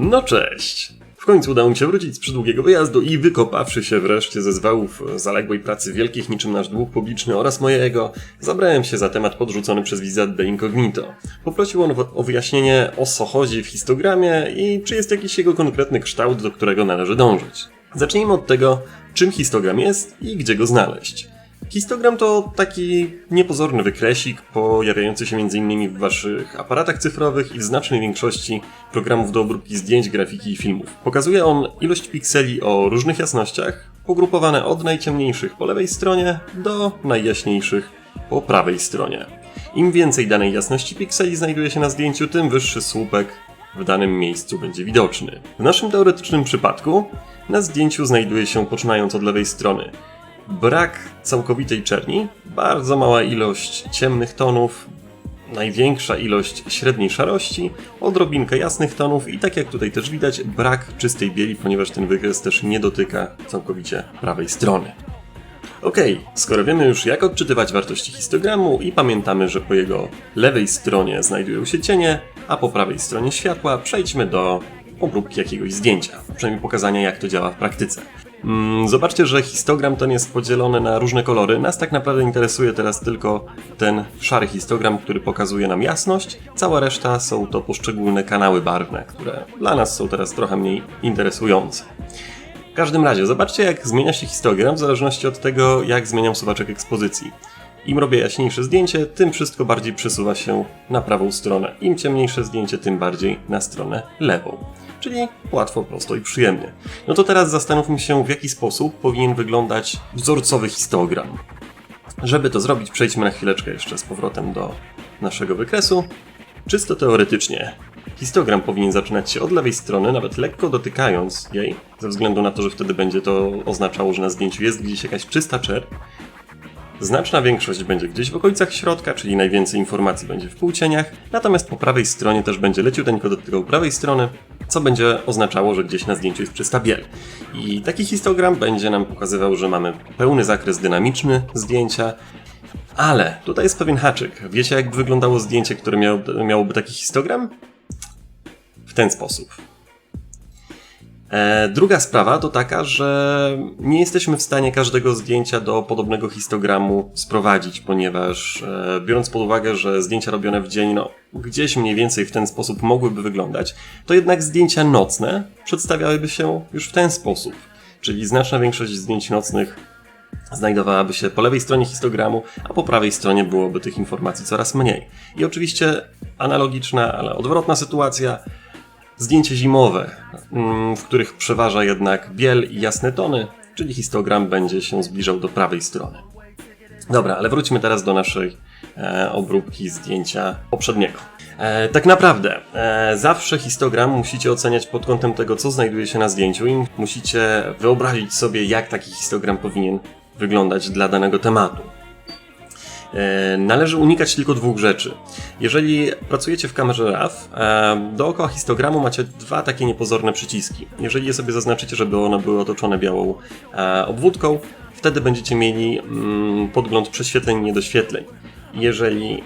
No cześć! W końcu udało mi się wrócić z przydługiego wyjazdu i wykopawszy się wreszcie ze zwałów zaległej pracy wielkich niczym nasz dług publiczny oraz mojego, zabrałem się za temat podrzucony przez Wizard de Incognito. Poprosił on o wyjaśnienie o co chodzi w histogramie i czy jest jakiś jego konkretny kształt, do którego należy dążyć. Zacznijmy od tego, czym histogram jest i gdzie go znaleźć. Histogram to taki niepozorny wykresik pojawiający się m.in. w waszych aparatach cyfrowych i w znacznej większości programów do obróbki zdjęć, grafiki i filmów. Pokazuje on ilość pikseli o różnych jasnościach, pogrupowane od najciemniejszych po lewej stronie do najjaśniejszych po prawej stronie. Im więcej danej jasności pikseli znajduje się na zdjęciu, tym wyższy słupek w danym miejscu będzie widoczny. W naszym teoretycznym przypadku na zdjęciu znajduje się, poczynając od lewej strony, brak całkowitej czerni, bardzo mała ilość ciemnych tonów, największa ilość średniej szarości, odrobinkę jasnych tonów i tak jak tutaj też widać, brak czystej bieli, ponieważ ten wykres też nie dotyka całkowicie prawej strony. Ok, skoro wiemy już jak odczytywać wartości histogramu i pamiętamy, że po jego lewej stronie znajdują się cienie, a po prawej stronie światła, przejdźmy do obróbki jakiegoś zdjęcia, przynajmniej pokazania jak to działa w praktyce. Mm, zobaczcie, że histogram ten jest podzielony na różne kolory. Nas tak naprawdę interesuje teraz tylko ten szary histogram, który pokazuje nam jasność. Cała reszta są to poszczególne kanały barwne, które dla nas są teraz trochę mniej interesujące. W każdym razie, zobaczcie jak zmienia się histogram w zależności od tego, jak zmieniam suwaczek ekspozycji. Im robię jaśniejsze zdjęcie, tym wszystko bardziej przesuwa się na prawą stronę. Im ciemniejsze zdjęcie, tym bardziej na stronę lewą czyli łatwo, prosto i przyjemnie. No to teraz zastanówmy się, w jaki sposób powinien wyglądać wzorcowy histogram. Żeby to zrobić, przejdźmy na chwileczkę jeszcze z powrotem do naszego wykresu. Czysto teoretycznie, histogram powinien zaczynać się od lewej strony, nawet lekko dotykając jej, ze względu na to, że wtedy będzie to oznaczało, że na zdjęciu jest gdzieś jakaś czysta czerp, Znaczna większość będzie gdzieś w okolicach środka, czyli najwięcej informacji będzie w półcieniach, natomiast po prawej stronie też będzie leciuteńko dotykał prawej strony, co będzie oznaczało, że gdzieś na zdjęciu jest czysta biel. I taki histogram będzie nam pokazywał, że mamy pełny zakres dynamiczny zdjęcia, ale tutaj jest pewien haczyk. Wiecie, jak wyglądało zdjęcie, które miałoby, miałoby taki histogram? W ten sposób. E, druga sprawa to taka, że nie jesteśmy w stanie każdego zdjęcia do podobnego histogramu sprowadzić, ponieważ e, biorąc pod uwagę, że zdjęcia robione w dzień, no gdzieś mniej więcej w ten sposób mogłyby wyglądać, to jednak zdjęcia nocne przedstawiałyby się już w ten sposób. Czyli znaczna większość zdjęć nocnych znajdowałaby się po lewej stronie histogramu, a po prawej stronie byłoby tych informacji coraz mniej. I oczywiście analogiczna, ale odwrotna sytuacja Zdjęcie zimowe, mm, w których przeważa jednak biel i jasne tony, czyli histogram będzie się zbliżał do prawej strony. Dobra, ale wróćmy teraz do naszej e, obróbki zdjęcia poprzedniego. E, tak naprawdę, e, zawsze histogram musicie oceniać pod kątem tego, co znajduje się na zdjęciu i musicie wyobrazić sobie, jak taki histogram powinien wyglądać dla danego tematu. E, należy unikać tylko dwóch rzeczy. Jeżeli pracujecie w kamerze RAW, e, dookoła histogramu macie dwa takie niepozorne przyciski. Jeżeli je sobie zaznaczycie, żeby one były otoczone białą e, obwódką, wtedy będziecie mieli mm, podgląd prześwietleń i niedoświetleń. Jeżeli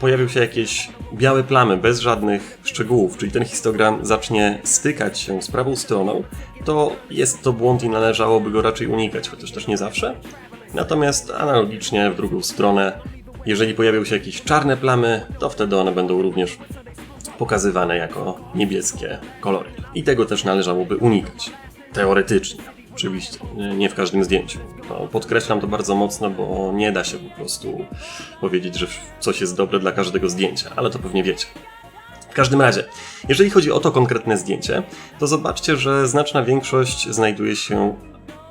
pojawią się jakieś białe plamy bez żadnych szczegółów, czyli ten histogram zacznie stykać się z prawą stroną, to jest to błąd i należałoby go raczej unikać, chociaż też nie zawsze. Natomiast analogicznie w drugą stronę, jeżeli pojawią się jakieś czarne plamy, to wtedy one będą również pokazywane jako niebieskie kolory. I tego też należałoby unikać. Teoretycznie. Oczywiście, nie w każdym zdjęciu. No, podkreślam to bardzo mocno, bo nie da się po prostu powiedzieć, że coś jest dobre dla każdego zdjęcia, ale to pewnie wiecie. W każdym razie, jeżeli chodzi o to konkretne zdjęcie, to zobaczcie, że znaczna większość znajduje się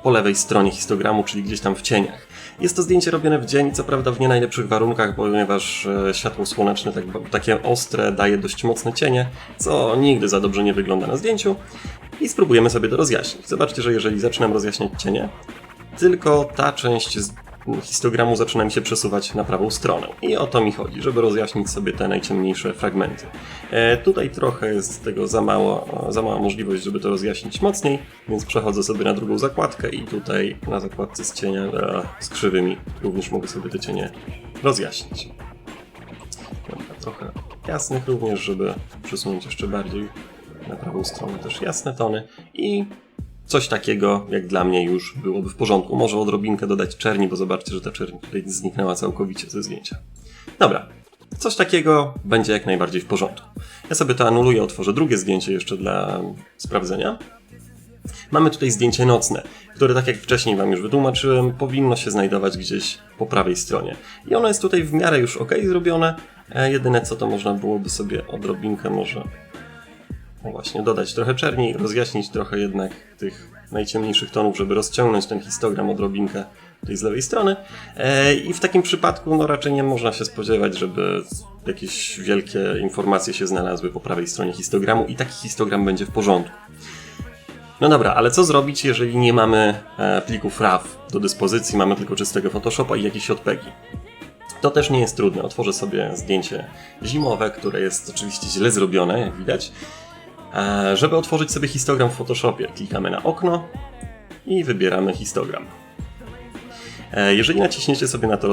po lewej stronie histogramu, czyli gdzieś tam w cieniach. Jest to zdjęcie robione w dzień, co prawda w nie najlepszych warunkach, ponieważ e, światło słoneczne tak, takie ostre daje dość mocne cienie, co nigdy za dobrze nie wygląda na zdjęciu. I spróbujemy sobie to rozjaśnić. Zobaczcie, że jeżeli zaczynam rozjaśniać cienie, tylko ta część histogramu zaczyna mi się przesuwać na prawą stronę. I o to mi chodzi, żeby rozjaśnić sobie te najciemniejsze fragmenty. E, tutaj trochę jest tego za, mało, za mała możliwość, żeby to rozjaśnić mocniej, więc przechodzę sobie na drugą zakładkę i tutaj na zakładce z cienia e, z krzywymi również mogę sobie te cienie rozjaśnić. Dobra, trochę jasnych również, żeby przesunąć jeszcze bardziej na prawą stronę też jasne tony i coś takiego, jak dla mnie już byłoby w porządku. Może odrobinkę dodać czerni, bo zobaczcie, że ta czerń zniknęła całkowicie ze zdjęcia. Dobra, coś takiego będzie jak najbardziej w porządku. Ja sobie to anuluję, otworzę drugie zdjęcie jeszcze dla sprawdzenia. Mamy tutaj zdjęcie nocne, które tak jak wcześniej Wam już wytłumaczyłem, powinno się znajdować gdzieś po prawej stronie. I ono jest tutaj w miarę już ok zrobione. E, jedyne co to można byłoby sobie odrobinkę może właśnie dodać trochę czerni, rozjaśnić trochę jednak tych najciemniejszych tonów, żeby rozciągnąć ten histogram odrobinkę tej z lewej strony. E, I w takim przypadku no raczej nie można się spodziewać, żeby jakieś wielkie informacje się znalazły po prawej stronie histogramu i taki histogram będzie w porządku. No dobra, ale co zrobić, jeżeli nie mamy e, plików RAW do dyspozycji, mamy tylko czystego Photoshopa i jakieś odpegi? To też nie jest trudne. Otworzę sobie zdjęcie zimowe, które jest oczywiście źle zrobione, jak widać. Żeby otworzyć sobie histogram w Photoshopie, klikamy na okno i wybieramy histogram. E, jeżeli naciśniecie sobie na to e,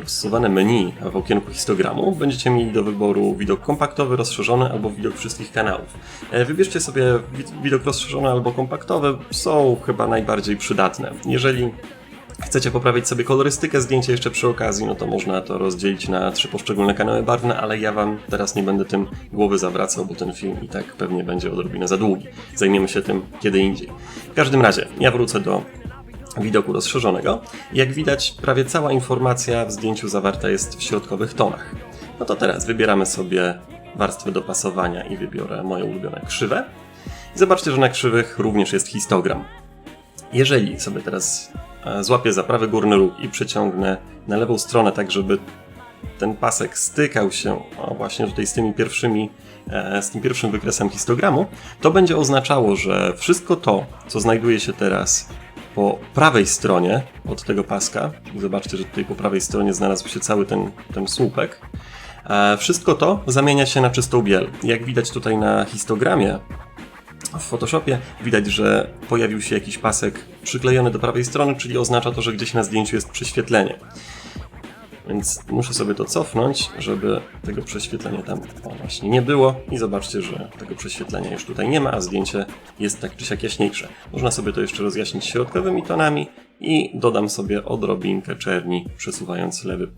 rozsuwane menu w okienku histogramu, będziecie mieli do wyboru widok kompaktowy, rozszerzony albo widok wszystkich kanałów. E, wybierzcie sobie widok rozszerzony albo kompaktowy, są chyba najbardziej przydatne. Jeżeli chcecie poprawić sobie kolorystykę zdjęcia jeszcze przy okazji, no to można to rozdzielić na trzy poszczególne kanały barwne, ale ja Wam teraz nie będę tym głowy zawracał, bo ten film i tak pewnie będzie odrobinę za długi. Zajmiemy się tym kiedy indziej. W każdym razie, ja wrócę do widoku rozszerzonego. Jak widać, prawie cała informacja w zdjęciu zawarta jest w środkowych tonach. No to teraz wybieramy sobie warstwę dopasowania i wybiorę moje ulubione krzywe. I zobaczcie, że na krzywych również jest histogram. Jeżeli sobie teraz złapię za prawy górny róg i przeciągnę na lewą stronę, tak żeby ten pasek stykał się właśnie tutaj z tymi pierwszymi, e, z tym pierwszym wykresem histogramu, to będzie oznaczało, że wszystko to, co znajduje się teraz po prawej stronie od tego paska, zobaczcie, że tutaj po prawej stronie znalazł się cały ten, ten słupek, e, wszystko to zamienia się na czystą biel. Jak widać tutaj na histogramie, w Photoshopie widać, że pojawił się jakiś pasek przyklejony do prawej strony, czyli oznacza to, że gdzieś na zdjęciu jest prześwietlenie. Więc muszę sobie to cofnąć, żeby tego prześwietlenia tam właśnie nie było. I zobaczcie, że tego prześwietlenia już tutaj nie ma, a zdjęcie jest tak czy siak jaśniejsze. Można sobie to jeszcze rozjaśnić środkowymi tonami i dodam sobie odrobinkę czerni, przesuwając lewy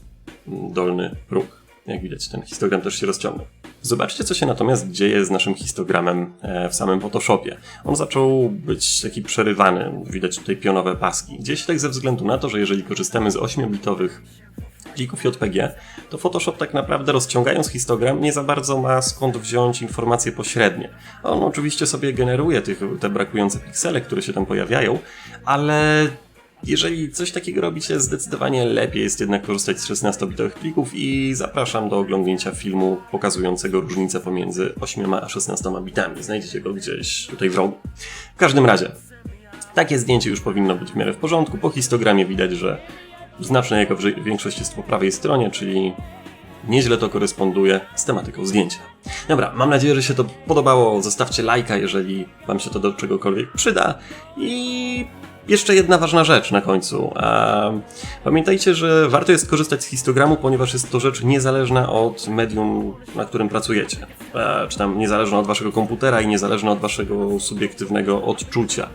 mm, dolny próg. Jak widać, ten histogram też się rozciągnął. Zobaczcie, co się natomiast dzieje z naszym histogramem e, w samym Photoshopie. On zaczął być taki przerywany, widać tutaj pionowe paski. Gdzieś tak ze względu na to, że jeżeli korzystamy z 8-bitowych plików JPG, to Photoshop tak naprawdę rozciągając histogram nie za bardzo ma skąd wziąć informacje pośrednie. On oczywiście sobie generuje tych, te brakujące piksele, które się tam pojawiają, ale jeżeli coś takiego robicie, zdecydowanie lepiej jest jednak korzystać z 16-bitowych plików i zapraszam do oglądnięcia filmu pokazującego różnicę pomiędzy 8 a 16 bitami. Znajdziecie go gdzieś tutaj w rogu. W każdym razie, takie zdjęcie już powinno być w miarę w porządku. Po histogramie widać, że znaczna jego większość jest po prawej stronie, czyli nieźle to koresponduje z tematyką zdjęcia. Dobra, mam nadzieję, że się to podobało. Zostawcie lajka, jeżeli Wam się to do czegokolwiek przyda. I jeszcze jedna ważna rzecz na końcu. Pamiętajcie, że warto jest korzystać z histogramu, ponieważ jest to rzecz niezależna od medium, na którym pracujecie. Czy tam niezależna od waszego komputera i niezależna od waszego subiektywnego odczucia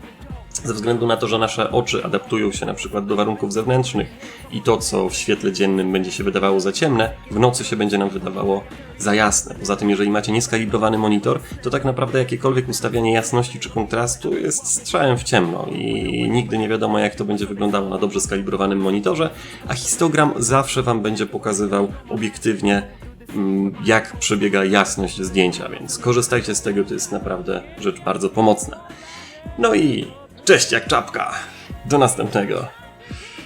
ze względu na to, że nasze oczy adaptują się na przykład do warunków zewnętrznych i to, co w świetle dziennym będzie się wydawało za ciemne, w nocy się będzie nam wydawało za jasne. Poza tym, jeżeli macie nieskalibrowany monitor, to tak naprawdę jakiekolwiek ustawianie jasności czy kontrastu jest strzałem w ciemno i nigdy nie wiadomo, jak to będzie wyglądało na dobrze skalibrowanym monitorze, a histogram zawsze Wam będzie pokazywał obiektywnie mm, jak przebiega jasność zdjęcia, więc korzystajcie z tego, to jest naprawdę rzecz bardzo pomocna. No i Cześć jak czapka. Do następnego.